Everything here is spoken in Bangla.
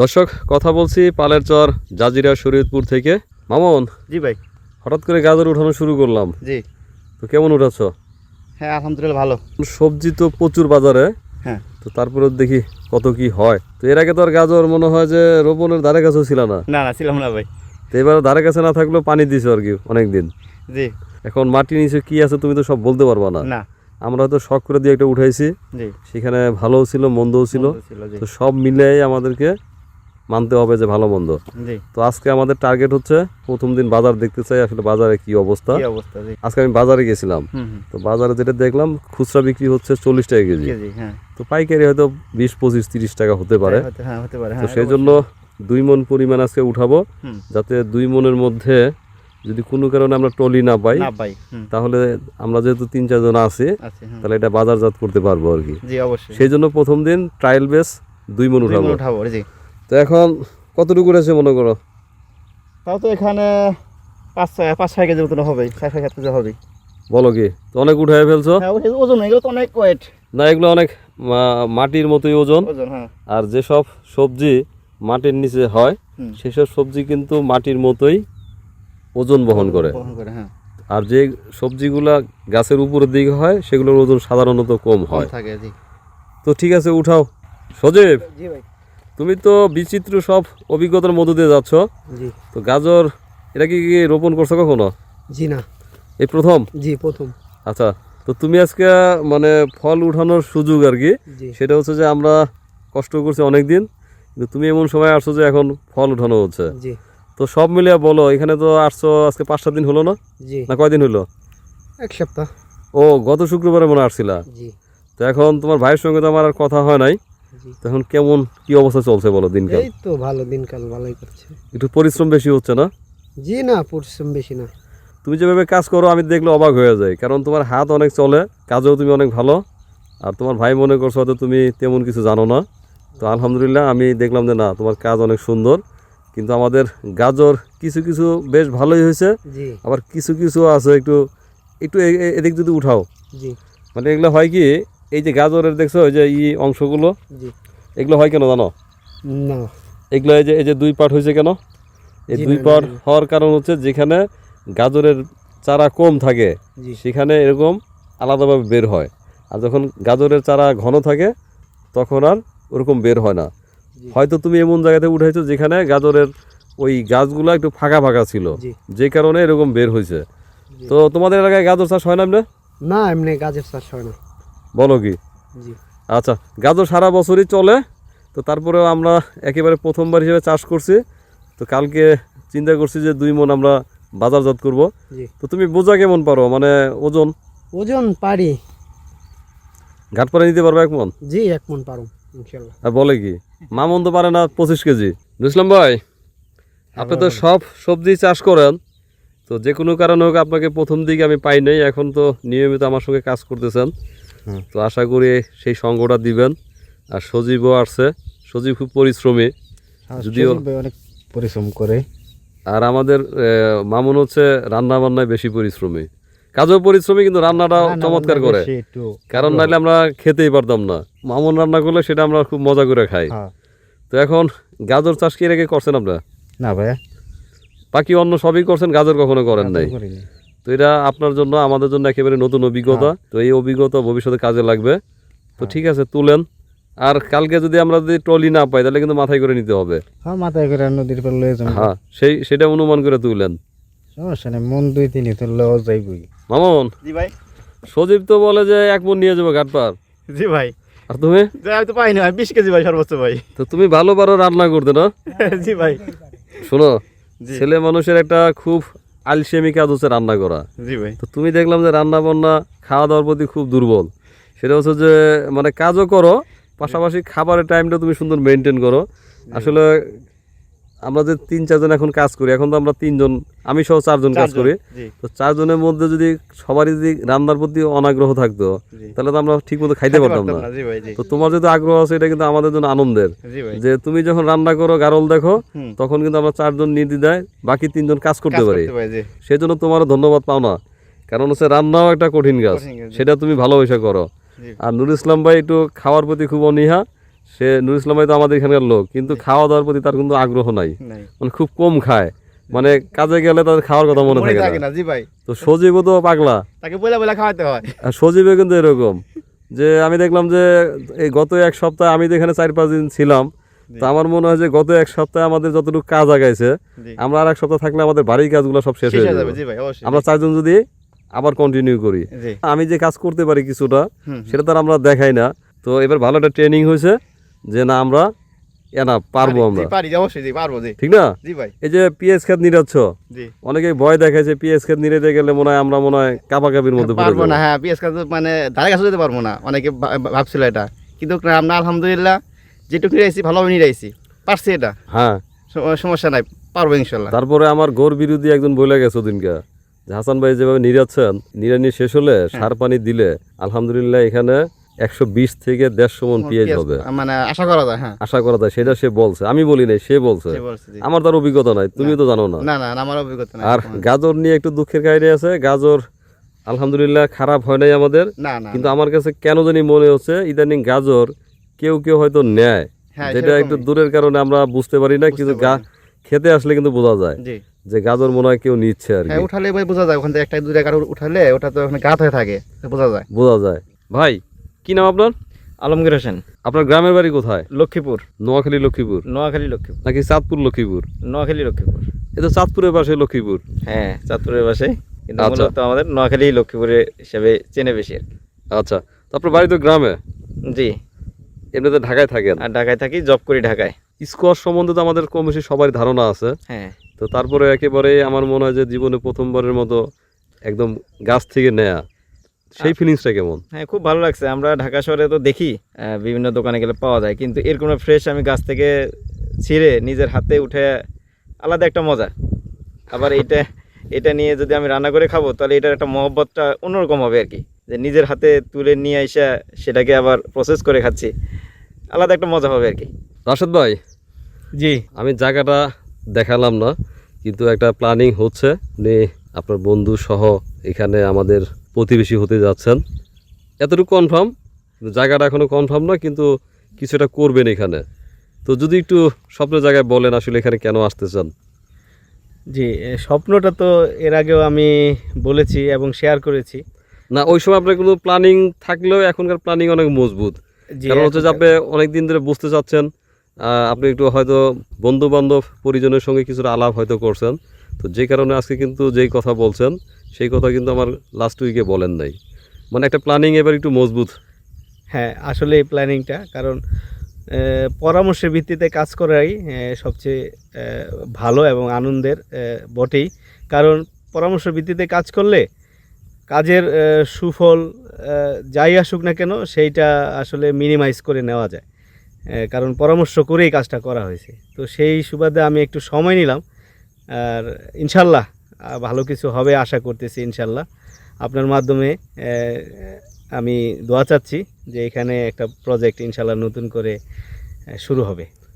দর্শক কথা বলছি পালের চর জাজিরা শরীয়তপুর থেকে। মামন জি ভাই। হঠাৎ করে গাজর উঠানো শুরু করলাম। জি। তো কেমন উঠাচ্ছ? হ্যাঁ আলহামদুলিল্লাহ ভালো। সবজি তো প্রচুর বাজারে। হ্যাঁ। তো তারপরে দেখি কত কি হয়। তো এর আগে তো আর গাজর মনে হয় যে রোপণের ধারে কাছেও ছিল না। না না ছিলাম না ভাই। তো এবার ধারে কাছে না থাকলেও পানি দিছো আর কি অনেকদিন। জি। এখন মাটি নিচে কি আছে তুমি তো সব বলতে পারবা না। না। আমরা হয়তো শখ করে দিয়ে একটা উঠাইছি। সেখানে ভালোও ছিল মন্দও ছিল। তো সব মিলেই আমাদেরকে মানতে হবে যে ভালো মন্দ। তো আজকে আমাদের টার্গেট হচ্ছে প্রথম দিন বাজার দেখতে চাই আসলে বাজারে কি অবস্থা। আজকে আমি বাজারে গেছিলাম। তো বাজারে যেটা দেখলাম খুচরা বিক্রি হচ্ছে চল্লিশ টাকা কেজি। হ্যাঁ। তো পাইকারি হয়তো বিশ পঁচিশ তিরিশ টাকা হতে পারে। হ্যাঁ পারে তো হ্যাঁ সেই জন্য দুই মন পরিমাণ আজকে উঠাবো যাতে দুই মনের মধ্যে যদি কোনো কারণে আমরা টলি না পাই তাহলে আমরা যেহেতু তিন চারজন আছি তাহলে এটা বাজারজাত করতে পারব আর কি। সেই জন্য প্রথম দিন ট্রায়াল বেস দুই মন উঠাবো। উঠাবো তো এখন কতটুকু রয়েছে মনে করো? তাও তো এখানে পাঁচ ছয় পাঁচ ছয় কেজির মতন হবে ছয় ছয় সাত কেজি হবে বলো কি? তো অনেক উঠায় ফেলছো? হ্যাঁ ওজন এগুলো তো অনেক ওয়েট। না এগুলো অনেক মাটির মতোই ওজন। ওজন হ্যাঁ। আর যেসব সবজি মাটির নিচে হয় সেসব সবজি কিন্তু মাটির মতোই ওজন বহন করে। হ্যাঁ। আর যে সবজিগুলা গাছের উপরের দিকে হয় সেগুলোর ওজন সাধারণত কম কম হয় তো ঠিক আছে উঠাও। সজীব! জি ভাই। তুমি তো বিচিত্র সব অভিজ্ঞতার মধ্য দিয়ে যাচ্ছ। জি। তো গাজর এটা কি কি রোপণ করছ কখনো? জি না। এই প্রথম? জি প্রথম। আচ্ছা তো তুমি আজকে মানে ফল উঠানোর সুযোগ আর কি। সেটা হচ্ছে যে আমরা কষ্ট করছি অনেক দিন কিন্তু তুমি এমন সময় আসছো যে এখন ফল উঠানো হচ্ছে। জি। তো সব মিলিয়ে বলো এখানে তো আসছো আজকে পাঁচ সাত দিন হলো না? জি। না কয়দিন হলো? এক সপ্তাহ। ও গত শুক্রবারে মনে আসছিলা। জি। তো এখন তোমার ভাইয়ের সঙ্গে তো আমার আর কথা হয় নাই। জি। তো এখন কেমন কি অবস্থা চলছে বলো দিনকাল? এই তো ভালো দিনকাল ভালোই করছে। একটু পরিশ্রম বেশি হচ্ছে না? জি না পরিশ্রম বেশি না। তুমি যেভাবে কাজ করো আমি দেখলে অবাক হয়ে যাই। কারণ তোমার হাত অনেক চলে কাজেও তুমি অনেক ভালো। আর তোমার ভাই মনে করছ হয়তো তুমি তেমন কিছু জানো না। তো আলহামদুলিল্লাহ আমি দেখলাম যে না তোমার কাজ অনেক সুন্দর। কিন্তু আমাদের গাজর কিছু কিছু বেশ ভালোই হয়েছে। আবার কিছু কিছু আছে একটু একটু এদিক যদি উঠাও। মানে এগুলো হয় কি এই যে গাজরের দেখছ ওই যে ই অংশগুলো? এগুলো হয় কেন জানো? না। এগুলো এই যে এই যে দুই পাট হয়েছে কেন? এই দুই না। হওয়ার কারণ হচ্ছে যেখানে গাজরের চারা কম থাকে সেখানে এরকম আলাদাভাবে বের হয়। আর যখন গাজরের চারা ঘন থাকে তখন আর ওরকম বের হয় না। হয়তো তুমি এমন জায়গাতে উঠাইছো যেখানে গাজরের ওই গাছগুলো একটু ফাঁকা ফাঁকা ছিল যে কারণে এরকম বের হয়েছে। তো তোমাদের এলাকায় গাজর চাষ হয় না এমনি? না এমনি গাজর চাষ হয় না। বলো কি? আচ্ছা গাজর সারা বছরই চলে তো তারপরেও আমরা একেবারে প্রথমবার হিসেবে চাষ করছি। তো কালকে চিন্তা করছি যে দুই মন আমরা বাজারজাত করব। তো তুমি বোঝা কেমন পারো? মানে ওজন? ওজন পারি। ঘাট পারে নিতে পারবে এক মন? জি এক মন পারো ইনশাল্লাহ। বলে কি? মামন তো পারে না পঁচিশ কেজি। বুঝলাম ভাই? আপনি তো সব সবজি চাষ করেন তো যে কোনো কারণে হোক আপনাকে প্রথম দিকে আমি পাই নাই এখন তো নিয়মিত আমার সঙ্গে কাজ করতেছেন। তো আশা করি সেই সঙ্গটা দিবেন। আর সজীবও আসছে। সজীব খুব পরিশ্রমী। যদিও- অনেক পরিশ্রম করে। আর আমাদের মামুন হচ্ছে রান্না বান্নায় বেশি পরিশ্রমী। কাজও পরিশ্রমী কিন্তু রান্নাটা চমৎকার করে। কারণ নাহলে আমরা খেতেই পারতাম না। মামুন রান্না করলে সেটা আমরা খুব মজা করে খাই। হ্যাঁ। তো এখন গাজর চাষ কি রেখে করছেন আপনারা? না ভাইয়া। বাকি অন্য সবই করছেন গাজর কখনো করেন নাই? তো এটা আপনার জন্য আমাদের জন্য একেবারে নতুন অভিজ্ঞতা। তো এই অভিজ্ঞতা ভবিষ্যতে কাজে লাগবে। তো ঠিক আছে তুলেন। আর কালকে যদি আমরা যদি ট্রলি না পাই তাহলে কিন্তু মাথায় করে নিতে হবে। হ্যাঁ মাথায় করে নদীর পার লয়ে যাব। হ্যাঁ সেই সেটা অনুমান করে তুলেন। সমস্যা নেই মন দুই তিনই তুললে ও যাইবই। মামন জি ভাই। সজীব তো বলে যে এক মন নিয়ে যাব ঘাট পার জি ভাই। আর তুমি? আমি তো পাইনি ভাই বিশ কেজি ভাই সর্বোচ্চ ভাই। তো তুমি ভালো পারো রান্না করতে না? জি ভাই। শোনো ছেলে মানুষের একটা খুব আলসেমি কাজ হচ্ছে রান্না করা। জি ভাই। তো তুমি দেখলাম যে রান্না বান্না খাওয়া দাওয়ার প্রতি খুব দুর্বল। সেটা হচ্ছে যে মানে কাজও করো পাশাপাশি খাবারের টাইমটা তুমি সুন্দর মেনটেন করো। আসলে আমরা যে তিন চারজন এখন কাজ করি এখন তো আমরা তিনজন আমি সহ চারজন কাজ করি। তো চারজনের মধ্যে যদি সবারই যদি রান্নার প্রতি অনাগ্রহ থাকতো তাহলে তো আমরা ঠিক মতো খাইতে পারতাম না তো তোমার যদি আগ্রহ আছে এটা কিন্তু আমাদের জন্য আনন্দের। যে তুমি যখন রান্না করো গারল দেখো তখন কিন্তু আমরা চারজন নির্দ্বিধায় বাকি তিনজন কাজ করতে পারি। সেই জন্য তোমারও ধন্যবাদ পাও না। কারণ হচ্ছে রান্নাও একটা কঠিন কাজ। সেটা তুমি ভালোবেসে করো। আর নুর ইসলাম ভাই একটু খাওয়ার প্রতি খুব অনীহা। সে নুর ইসলাম ভাই তো আমাদের এখানকার লোক কিন্তু খাওয়া দাওয়ার প্রতি তার কিন্তু আগ্রহ নাই। মানে খুব কম খায়। মানে কাজে গেলে তাদের খাওয়ার কথা মনে থাকে না। জি ভাই। তো সজীবও তো পাগলা। তাকে বলে বলে খাওয়াতে হয়। আর সজীবে কিন্তু এরকম। যে আমি দেখলাম যে এই গত এক সপ্তাহ আমি তো এখানে চার পাঁচ দিন ছিলাম তো আমার মনে হয় যে গত এক সপ্তাহে আমাদের যতটুকু কাজ আগাইছে আমরা আর এক সপ্তাহ থাকলে আমাদের বাড়ির কাজগুলো সব শেষ হয়ে যাবে। আমরা চারজন যদি আবার কন্টিনিউ করি আমি যে কাজ করতে পারি কিছুটা সেটা তো আমরা দেখাই না। তো এবার ভালো একটা ট্রেনিং হয়েছে। যে না আমরা এনা পারব আমরা। পারি অবশ্যই জি পারব জি। ঠিক না? জি ভাই। এই যে পিএস খেত নিরাচ্ছ জি। অনেকে ভয় দেখাইছে পিএস খেত নিরেতে গেলে মনে হয় আমরা মনে হয় কাপাকাপির মধ্যে পড়ে পারব না হ্যাঁ পিএস কাজ মানে ধারে কাছে যেতে পারব না অনেকে ভাবছিল এটা। কিন্তু আমরা আলহামদুলিল্লাহ যেটুকু নিরাইছি ভালোভাবে নিরাইছি পারছি এটা। হ্যাঁ। সমস্যা নাই পারব ইনশাল্লাহ। তারপরে আমার গোর বিরোধী একজন বলে গেছে ওদিনকে যে হাসান ভাই যেভাবে নিরাচ্ছেন নিরানি শেষ হলে হ্যাঁ। সার পানি দিলে আলহামদুলিল্লাহ এখানে একশো বিশ থেকে দেড়শো মন পেঁয়াজ হবে। মানে আশা করা যায় হ্যাঁ। আশা করা যায় সেটা সে বলছে। আমি বলি নাই সে বলছে। আমার তার অভিজ্ঞতা নাই তুমিও তো জানো না। না না আমার অভিজ্ঞতা নাই। আর গাজর নিয়ে একটু দুঃখের কাহিনী আছে। গাজর আলহামদুলিল্লাহ খারাপ হয় নাই আমাদের। কিন্তু আমার কাছে কেন জানি মনে হচ্ছে ইদানিং গাজর কেউ কেউ হয়তো নেয়। হ্যাঁ যেটা একটু দূরের কারণে আমরা বুঝতে পারি না কিন্তু খেতে আসলে কিন্তু বোঝা যায় যে গাজর মনে হয় কেউ নিচ্ছে আর হ্যাঁ উঠালে ভাই বোঝা যায় ওখান থেকে একটা দূরে কারও উঠালে ওটা তো ওখানে গাত হয়ে থাকে বোঝা যায়। বোঝা যায়। ভাই কি নাম আপনার? আলমগীর হোসেন। আপনার গ্রামের বাড়ি কোথায়? লক্ষ্মীপুর। নোয়াখালী লক্ষ্মীপুর? নোয়াখালী লক্ষ্মীপুর। নাকি চাঁদপুর লক্ষ্মীপুর? নোয়াখালী লক্ষ্মীপুর। এ তো চাঁদপুরের পাশে লক্ষ্মীপুর। হ্যাঁ চাঁদপুরের পাশে। কিন্তু আচ্ছা। মূলত আমাদের নোয়াখালী লক্ষ্মীপুরে হিসেবে চেনে বেশি আর আচ্ছা। আপনার বাড়ি তো গ্রামে? জি। এমনিতে ঢাকায় থাকেন? আর ঢাকায় থাকি জব করি ঢাকায়। স্কোয়াশ সম্বন্ধে তো আমাদের কম বেশি সবারই ধারণা আছে। হ্যাঁ। তো তারপরে একেবারে আমার মনে হয় যে জীবনে প্রথমবারের মতো একদম গাছ থেকে নেয়া। সেই ফিলিংসটা কেমন? হ্যাঁ খুব ভালো লাগছে। আমরা ঢাকা শহরে তো দেখি বিভিন্ন দোকানে গেলে পাওয়া যায়। কিন্তু এরকম ফ্রেশ আমি গাছ থেকে ছিঁড়ে নিজের হাতে উঠে আলাদা একটা মজা। আবার এটা এটা নিয়ে যদি আমি রান্না করে খাব তাহলে এটার একটা মহব্বতটা অন্যরকম হবে আর কি। যে নিজের হাতে তুলে নিয়ে এসে সেটাকে আবার প্রসেস করে খাচ্ছি। আলাদা একটা মজা হবে আর কি। রাশেদ ভাই জি। আমি জায়গাটা দেখালাম না কিন্তু একটা প্ল্যানিং হচ্ছে। আপনার বন্ধু সহ এখানে আমাদের প্রতিবেশী হতে যাচ্ছেন। এতটুকু কনফার্ম জায়গাটা এখনও কনফার্ম না কিন্তু কিছুটা করবেন এখানে। তো যদি একটু স্বপ্নের জায়গায় বলেন আসলে এখানে কেন আসতে চান জি স্বপ্নটা তো এর আগেও আমি বলেছি এবং শেয়ার করেছি। না ওই সময় আপনার কোনো প্ল্যানিং থাকলেও এখনকার প্ল্যানিং অনেক মজবুত। কারণ হচ্ছে যে আপনি অনেক দিন ধরে বুঝতে চাচ্ছেন আপনি একটু হয়তো বন্ধু বান্ধব পরিজনের সঙ্গে কিছুটা আলাপ হয়তো করছেন। তো যে কারণে আজকে কিন্তু যেই কথা বলছেন সেই কথা কিন্তু আমার লাস্ট উইকে বলেন নাই। মানে একটা প্ল্যানিং এবার একটু মজবুত। হ্যাঁ আসলে এই প্ল্যানিংটা কারণ পরামর্শের ভিত্তিতে কাজ করাই সবচেয়ে ভালো এবং আনন্দের বটেই। কারণ পরামর্শের ভিত্তিতে কাজ করলে কাজের সুফল যাই আসুক না কেন, সেইটা আসলে মিনিমাইজ করে নেওয়া যায়। কারণ পরামর্শ করেই কাজটা করা হয়েছে। তো সেই সুবাদে আমি একটু সময় নিলাম। আর ইনশাল্লাহ ভালো কিছু হবে আশা করতেছি, ইনশাল্লাহ। আপনার মাধ্যমে আমি দোয়া চাচ্ছি যে এখানে একটা প্রজেক্ট ইনশাল্লাহ, নতুন করে শুরু হবে।